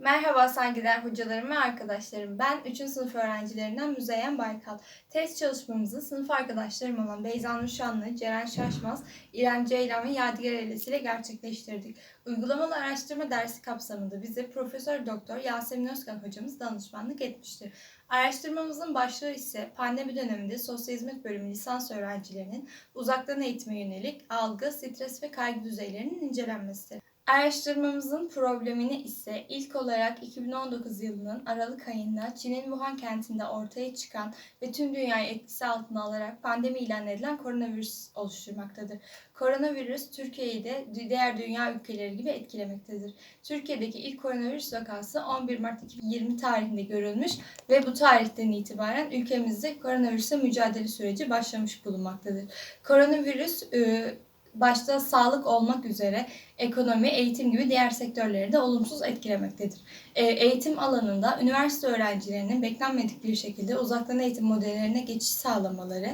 Merhaba saygıdeğer hocalarım ve arkadaşlarım. Ben 3. sınıf öğrencilerinden Müzeyyen Baykal. Test çalışmamızı sınıf arkadaşlarım olan Beyza Nurşanlı, Ceren Şaşmaz, İrem Ceylan ve Yadigar Eylesi ile gerçekleştirdik. Uygulamalı araştırma dersi kapsamında bize Profesör Doktor Yasemin Özkan hocamız danışmanlık etmiştir. Araştırmamızın başlığı ise pandemi döneminde sosyal hizmet bölümü lisans öğrencilerinin uzaktan eğitime yönelik algı, stres ve kaygı düzeylerinin incelenmesi. Araştırmamızın problemini ise ilk olarak 2019 yılının Aralık ayında Çin'in Wuhan kentinde ortaya çıkan ve tüm dünyayı etkisi altına alarak pandemi ilan edilen koronavirüs oluşturmaktadır. Koronavirüs Türkiye'yi de diğer dünya ülkeleri gibi etkilemektedir. Türkiye'deki ilk koronavirüs vakası 11 Mart 2020 tarihinde görülmüş ve bu tarihten itibaren ülkemizde koronavirüse mücadele süreci başlamış bulunmaktadır. Koronavirüs e, başta sağlık olmak üzere ekonomi, eğitim gibi diğer sektörleri de olumsuz etkilemektedir. E, eğitim alanında üniversite öğrencilerinin beklenmedik bir şekilde uzaktan eğitim modellerine geçiş sağlamaları,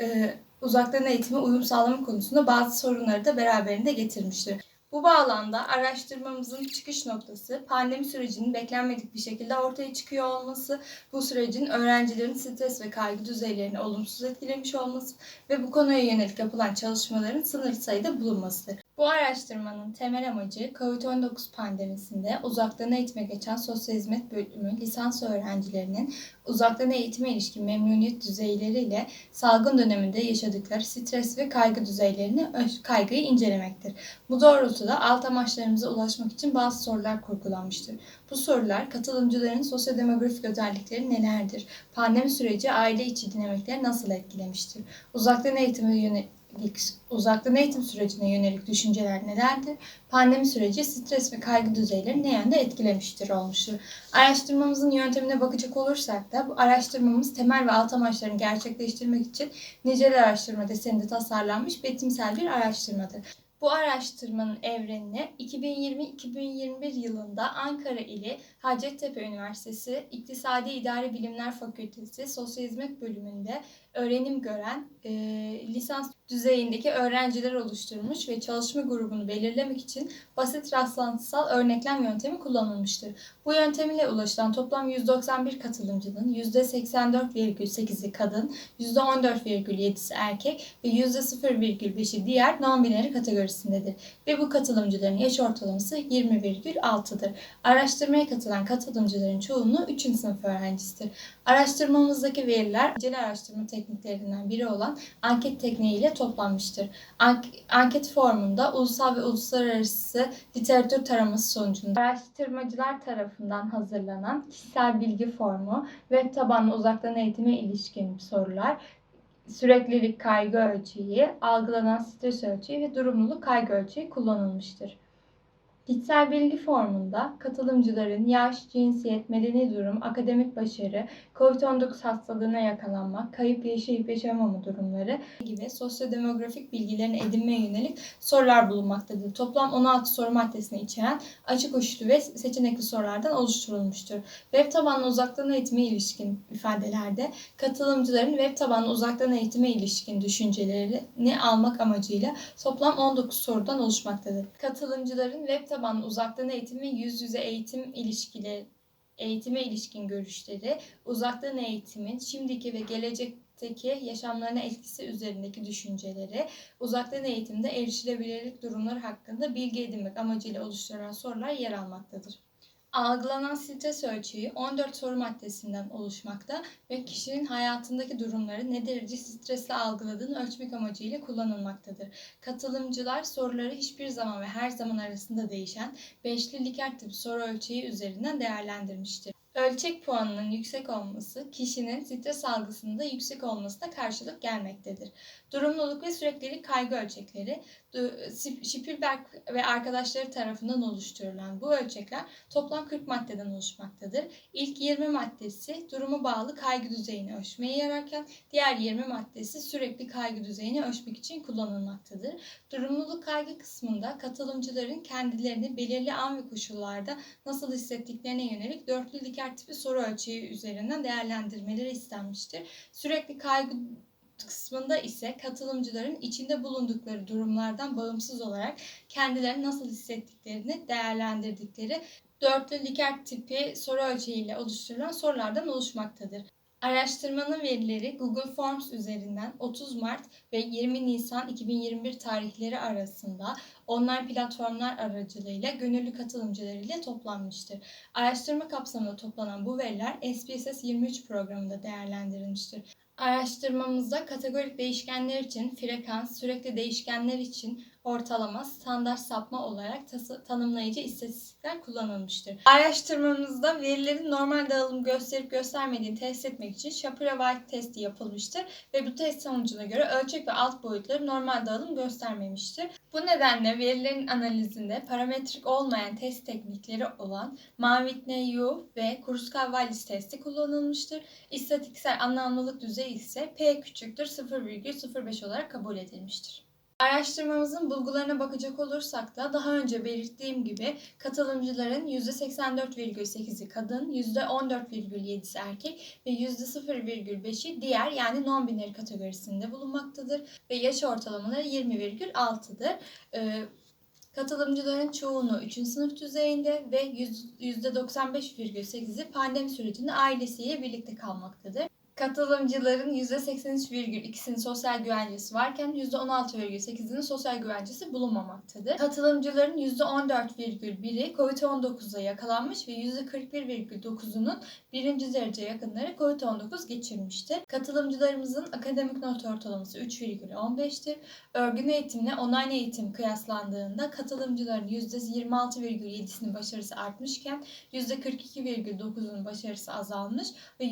e, uzaktan eğitime uyum sağlama konusunda bazı sorunları da beraberinde getirmiştir. Bu bağlamda araştırmamızın çıkış noktası pandemi sürecinin beklenmedik bir şekilde ortaya çıkıyor olması, bu sürecin öğrencilerin stres ve kaygı düzeylerini olumsuz etkilemiş olması ve bu konuya yönelik yapılan çalışmaların sınırlı sayıda bulunmasıdır. Bu araştırmanın temel amacı COVID-19 pandemisinde uzaktan eğitime geçen sosyal hizmet bölümü lisans öğrencilerinin uzaktan eğitime ilişkin memnuniyet düzeyleriyle salgın döneminde yaşadıkları stres ve kaygı düzeylerini, kaygıyı incelemektir. Bu doğrultuda alt amaçlarımıza ulaşmak için bazı sorular kurgulanmıştır. Bu sorular katılımcıların sosyodemografik özellikleri nelerdir? Pandemi süreci aile içi dinamikleri nasıl etkilemiştir? Uzaktan eğitime yönelik uzaktan eğitim sürecine yönelik düşünceler nelerdir? Pandemi süreci stres ve kaygı düzeyleri ne yönde etkilemiştir olmuştur. Araştırmamızın yöntemine bakacak olursak da bu araştırmamız temel ve alt amaçlarını gerçekleştirmek için nicel araştırma deseninde tasarlanmış betimsel bir araştırmadır. Bu araştırmanın evrenini 2020-2021 yılında Ankara ili Hacettepe Üniversitesi İktisadi İdari Bilimler Fakültesi Sosyal Hizmet Bölümünde öğrenim gören e, lisans düzeyindeki öğrenciler oluşturmuş ve çalışma grubunu belirlemek için basit rastlantısal örneklem yöntemi kullanılmıştır. Bu yöntem ile ulaşılan toplam 191 katılımcının %84,8'i kadın, %14,7'si erkek ve %0,5'i diğer non-binary kategorisindedir. Ve bu katılımcıların yaş ortalaması 20,6'dır. Araştırmaya katılan katılımcıların çoğunluğu 3. sınıf öğrencisidir. Araştırmamızdaki veriler incele araştırma tekniklerinden biri olan anket tekniğiyle toplanmıştır. Anket formunda ulusal ve uluslararası literatür taraması sonucunda araştırmacılar tarafından hazırlanan kişisel bilgi formu, web tabanlı uzaktan eğitime ilişkin sorular, süreklilik kaygı ölçeği, algılanan stres ölçeği ve durumluluk kaygı ölçeği kullanılmıştır. Kişisel bilgi formunda katılımcıların yaş, cinsiyet, medeni durum, akademik başarı, COVID-19 hastalığına yakalanma, kayıp yaşayıp yaşamama durumları gibi sosyodemografik bilgilerin edinmeye yönelik sorular bulunmaktadır. Toplam 16 soru maddesini içeren açık uçlu ve seçenekli sorulardan oluşturulmuştur. Web tabanlı uzaktan eğitime ilişkin ifadelerde katılımcıların web tabanlı uzaktan eğitime ilişkin düşüncelerini almak amacıyla toplam 19 sorudan oluşmaktadır. Katılımcıların web tabanlı uzaktan eğitim ve yüz yüze eğitim ilişkileri eğitime ilişkin görüşleri, uzaktan eğitimin şimdiki ve gelecekteki yaşamlarına etkisi üzerindeki düşünceleri, uzaktan eğitimde erişilebilirlik durumları hakkında bilgi edinmek amacıyla oluşturulan sorular yer almaktadır. Algılanan stres ölçeği 14 soru maddesinden oluşmakta ve kişinin hayatındaki durumları ne derece stresle algıladığını ölçmek amacıyla kullanılmaktadır. Katılımcılar soruları hiçbir zaman ve her zaman arasında değişen beşli Likert tipi soru ölçeği üzerinden değerlendirmiştir. Ölçek puanının yüksek olması kişinin stres algısında yüksek olmasına karşılık gelmektedir. Durumluluk ve süreklilik kaygı ölçekleri Spielberg ve arkadaşları tarafından oluşturulan bu ölçekler toplam 40 maddeden oluşmaktadır. İlk 20 maddesi durumu bağlı kaygı düzeyini ölçmeye yararken diğer 20 maddesi sürekli kaygı düzeyini ölçmek için kullanılmaktadır. Durumluluk kaygı kısmında katılımcıların kendilerini belirli an ve koşullarda nasıl hissettiklerine yönelik dörtlü diker tipi soru ölçeği üzerinden değerlendirmeleri istenmiştir. Sürekli kaygı kısmında ise katılımcıların içinde bulundukları durumlardan bağımsız olarak kendilerini nasıl hissettiklerini değerlendirdikleri dörtlü Likert tipi soru ölçeğiyle oluşturulan sorulardan oluşmaktadır. Araştırmanın verileri Google Forms üzerinden 30 Mart ve 20 Nisan 2021 tarihleri arasında online platformlar aracılığıyla gönüllü katılımcılarıyla toplanmıştır. Araştırma kapsamında toplanan bu veriler SPSS 23 programında değerlendirilmiştir. Araştırmamızda kategorik değişkenler için frekans, sürekli değişkenler için ortalama, standart sapma olarak tanımlayıcı istatistikler kullanılmıştır. Araştırmamızda verilerin normal dağılım gösterip göstermediğini test etmek için Shapiro-Wilk testi yapılmıştır ve bu test sonucuna göre ölçek ve alt boyutları normal dağılım göstermemiştir. Bu nedenle verilerin analizinde parametrik olmayan test teknikleri olan Mavitne-Yu ve Kruskal-Wallis testi kullanılmıştır. İstatistiksel anlamlılık düzeyi ise P küçüktür 0,05 olarak kabul edilmiştir. Araştırmamızın bulgularına bakacak olursak da daha önce belirttiğim gibi katılımcıların %84,8'i kadın, %14,7'si erkek ve %0,5'i diğer yani non-binary kategorisinde bulunmaktadır ve yaş ortalamaları 20,6'dır. Ee, Katılımcıların çoğunu 3. sınıf düzeyinde ve %95,8'i pandemi sürecinde ailesiyle birlikte kalmaktadır. Katılımcıların %83,2'sinin sosyal güvencesi varken %16,8'inin sosyal güvencesi bulunmamaktadır. Katılımcıların %14,1'i COVID-19'a yakalanmış ve %41,9'unun birinci derece yakınları COVID-19 geçirmiştir. Katılımcılarımızın akademik not ortalaması 3,15'tir. Örgün eğitimle online eğitim kıyaslandığında katılımcıların %26,7'sinin başarısı artmışken %42,9'unun başarısı azalmış ve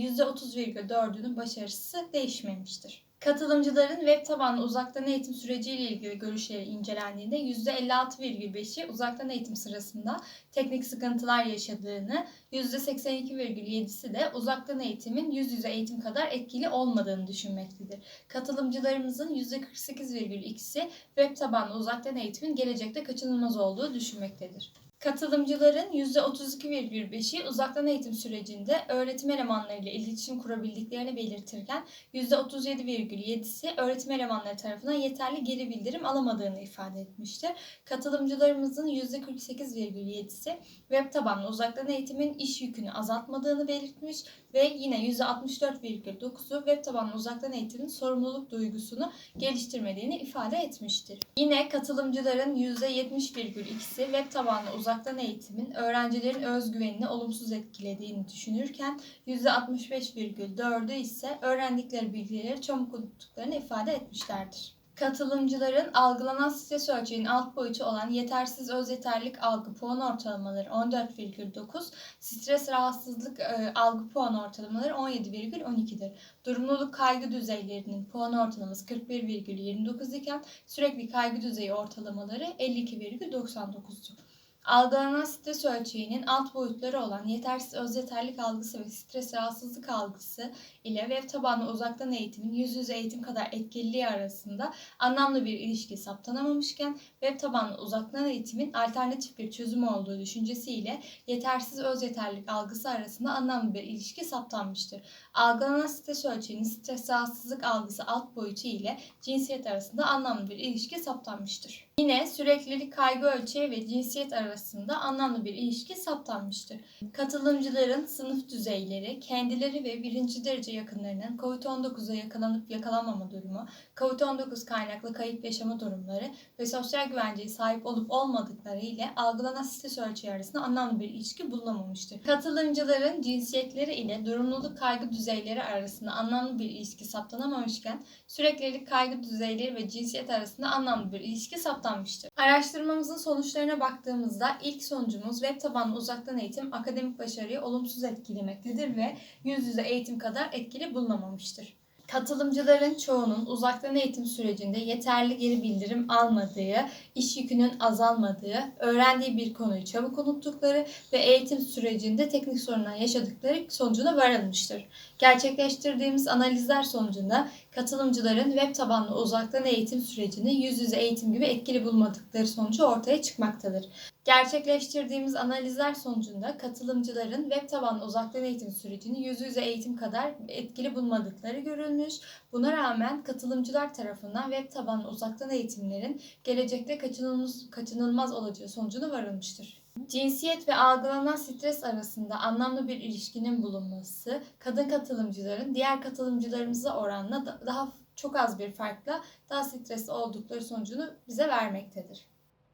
%30,4'ünün başarısı değişmemiştir. Katılımcıların web tabanlı uzaktan eğitim süreciyle ilgili görüşleri incelendiğinde %56,5'i uzaktan eğitim sırasında teknik sıkıntılar yaşadığını, %82,7'si de uzaktan eğitimin yüz yüze eğitim kadar etkili olmadığını düşünmektedir. Katılımcılarımızın %48,2'si web tabanlı uzaktan eğitimin gelecekte kaçınılmaz olduğu düşünmektedir. Katılımcıların %32,5'i uzaktan eğitim sürecinde öğretim elemanlarıyla iletişim kurabildiklerini belirtirken %37,7'si öğretim elemanları tarafından yeterli geri bildirim alamadığını ifade etmiştir. Katılımcılarımızın %48,7'si web tabanlı uzaktan eğitimin iş yükünü azaltmadığını belirtmiş ve yine %64,9'u web tabanlı uzaktan eğitimin sorumluluk duygusunu geliştirmediğini ifade etmiştir. Yine katılımcıların %70,2'si web tabanlı uzaktan eğitimin öğrencilerin özgüvenini olumsuz etkilediğini düşünürken %65,4'ü ise öğrendikleri bilgileri çabuk unuttuklarını ifade etmişlerdir. Katılımcıların algılanan stres ölçeğinin alt boyutu olan yetersiz öz yeterlik algı puan ortalamaları 14,9, stres rahatsızlık e, algı puan ortalamaları 17,12'dir. Durumluluk kaygı düzeylerinin puan ortalaması 41,29 iken sürekli kaygı düzeyi ortalamaları 52,99'dur. Algılanan stres ölçeğinin alt boyutları olan yetersiz öz yeterlik algısı ve stres rahatsızlık algısı ile web tabanlı uzaktan eğitimin yüz yüze eğitim kadar etkililiği arasında anlamlı bir ilişki saptanamamışken web tabanlı uzaktan eğitimin alternatif bir çözüm olduğu düşüncesiyle yetersiz öz yeterlik algısı arasında anlamlı bir ilişki saptanmıştır. Algılanan stres ölçeğinin stres rahatsızlık algısı alt boyutu ile cinsiyet arasında anlamlı bir ilişki saptanmıştır. Yine süreklilik kaygı ölçeği ve cinsiyet arasında anlamlı bir ilişki saptanmıştır. Katılımcıların sınıf düzeyleri, kendileri ve birinci derece yakınlarının COVID-19'a yakalanıp yakalanmama durumu, COVID-19 kaynaklı kayıp yaşama durumları ve sosyal güvenceye sahip olup olmadıkları ile algılanan stres ölçeği arasında anlamlı bir ilişki bulunamamıştır. Katılımcıların cinsiyetleri ile durumluluk kaygı düzeyleri arasında anlamlı bir ilişki saptanamamışken süreklilik kaygı düzeyleri ve cinsiyet arasında anlamlı bir ilişki saptanmıştır. Araştırmamızın sonuçlarına baktığımızda ilk sonucumuz web tabanlı uzaktan eğitim akademik başarıyı olumsuz etkilemektedir ve yüz yüze eğitim kadar etkili bulunamamıştır. Katılımcıların çoğunun uzaktan eğitim sürecinde yeterli geri bildirim almadığı, iş yükünün azalmadığı, öğrendiği bir konuyu çabuk unuttukları ve eğitim sürecinde teknik sorunlar yaşadıkları sonucuna varılmıştır. Gerçekleştirdiğimiz analizler sonucunda katılımcıların web tabanlı uzaktan eğitim sürecini yüz yüze eğitim gibi etkili bulmadıkları sonucu ortaya çıkmaktadır. Gerçekleştirdiğimiz analizler sonucunda katılımcıların web tabanlı uzaktan eğitim sürecini yüz yüze eğitim kadar etkili bulmadıkları görülmüş. Buna rağmen katılımcılar tarafından web tabanlı uzaktan eğitimlerin gelecekte kaçınılmaz, kaçınılmaz olacağı sonucuna varılmıştır. Cinsiyet ve algılanan stres arasında anlamlı bir ilişkinin bulunması, kadın katılımcıların diğer katılımcılarımıza oranla da- daha çok az bir farkla daha stresli oldukları sonucunu bize vermektedir.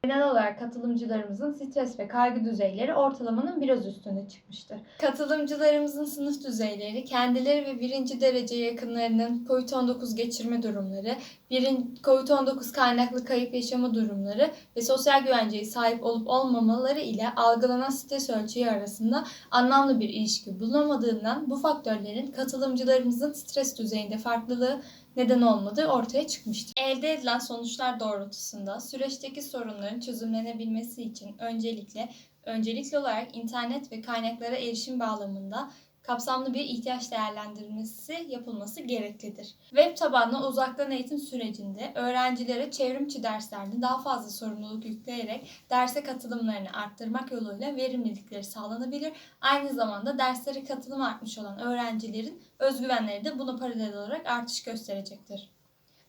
Genel olarak katılımcılarımızın stres ve kaygı düzeyleri ortalamanın biraz üstüne çıkmıştır. Katılımcılarımızın sınıf düzeyleri, kendileri ve birinci derece yakınlarının COVID-19 geçirme durumları, birin, COVID-19 kaynaklı kayıp yaşama durumları ve sosyal güvenceye sahip olup olmamaları ile algılanan stres ölçeği arasında anlamlı bir ilişki bulunamadığından bu faktörlerin katılımcılarımızın stres düzeyinde farklılığı neden olmadığı ortaya çıkmıştır. Elde edilen sonuçlar doğrultusunda süreçteki sorunların çözümlenebilmesi için öncelikle öncelikli olarak internet ve kaynaklara erişim bağlamında kapsamlı bir ihtiyaç değerlendirilmesi yapılması gereklidir. Web tabanlı uzaktan eğitim sürecinde öğrencilere çevrimçi derslerde daha fazla sorumluluk yükleyerek derse katılımlarını arttırmak yoluyla verimlilikleri sağlanabilir. Aynı zamanda derslere katılım artmış olan öğrencilerin özgüvenleri de buna paralel olarak artış gösterecektir.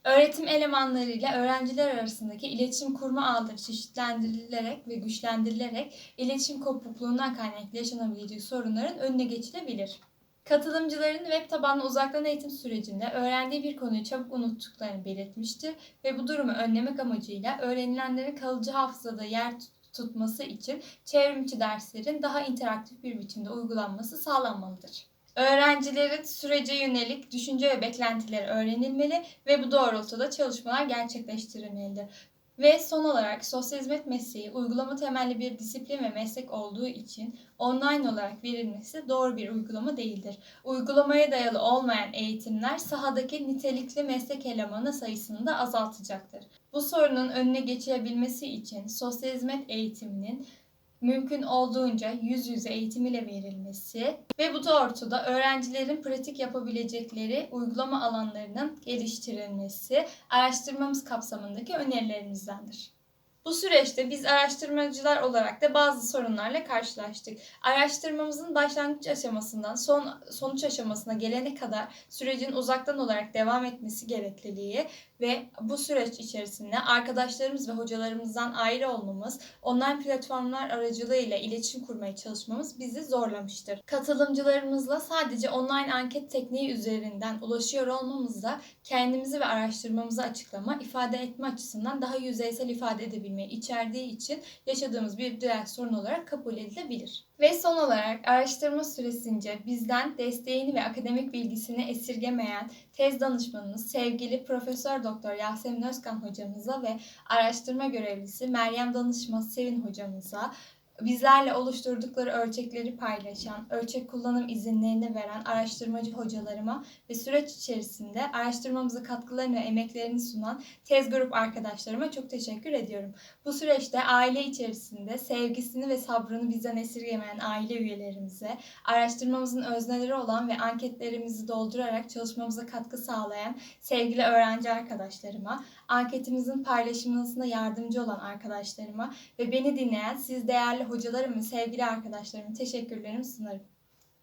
Öğretim elemanlarıyla öğrenciler arasındaki iletişim kurma ağları çeşitlendirilerek ve güçlendirilerek iletişim kopukluğundan kaynaklı yaşanabilecek sorunların önüne geçilebilir. Katılımcıların web tabanlı uzaktan eğitim sürecinde öğrendiği bir konuyu çabuk unuttuklarını belirtmiştir ve bu durumu önlemek amacıyla öğrenilenlerin kalıcı hafızada yer tutması için çevrimiçi derslerin daha interaktif bir biçimde uygulanması sağlanmalıdır. Öğrencilerin sürece yönelik düşünce ve beklentileri öğrenilmeli ve bu doğrultuda çalışmalar gerçekleştirilmelidir. Ve son olarak sosyal hizmet mesleği uygulama temelli bir disiplin ve meslek olduğu için online olarak verilmesi doğru bir uygulama değildir. Uygulamaya dayalı olmayan eğitimler sahadaki nitelikli meslek elemanı sayısını da azaltacaktır. Bu sorunun önüne geçilebilmesi için sosyal hizmet eğitiminin mümkün olduğunca yüz yüze eğitim ile verilmesi ve bu doğrultuda öğrencilerin pratik yapabilecekleri uygulama alanlarının geliştirilmesi araştırmamız kapsamındaki önerilerimizdendir. Bu süreçte biz araştırmacılar olarak da bazı sorunlarla karşılaştık. Araştırmamızın başlangıç aşamasından son sonuç aşamasına gelene kadar sürecin uzaktan olarak devam etmesi gerekliliği ve bu süreç içerisinde arkadaşlarımız ve hocalarımızdan ayrı olmamız, online platformlar aracılığıyla iletişim kurmaya çalışmamız bizi zorlamıştır. Katılımcılarımızla sadece online anket tekniği üzerinden ulaşıyor olmamızda kendimizi ve araştırmamızı açıklama, ifade etme açısından daha yüzeysel ifade edebilmeyi içerdiği için yaşadığımız bir diğer sorun olarak kabul edilebilir. Ve son olarak araştırma süresince bizden desteğini ve akademik bilgisini esirgemeyen tez danışmanımız sevgili Profesör Doktor Yasemin Özkan hocamıza ve araştırma görevlisi Meryem Danışmaz Sevin hocamıza bizlerle oluşturdukları ölçekleri paylaşan, ölçek kullanım izinlerini veren araştırmacı hocalarıma ve süreç içerisinde araştırmamıza katkılarını ve emeklerini sunan tez grup arkadaşlarıma çok teşekkür ediyorum. Bu süreçte aile içerisinde sevgisini ve sabrını bizden esirgemeyen aile üyelerimize, araştırmamızın özneleri olan ve anketlerimizi doldurarak çalışmamıza katkı sağlayan sevgili öğrenci arkadaşlarıma, anketimizin paylaşılmasına yardımcı olan arkadaşlarıma ve beni dinleyen siz değerli hocalarım ve sevgili arkadaşlarıma teşekkürlerimi sunarım.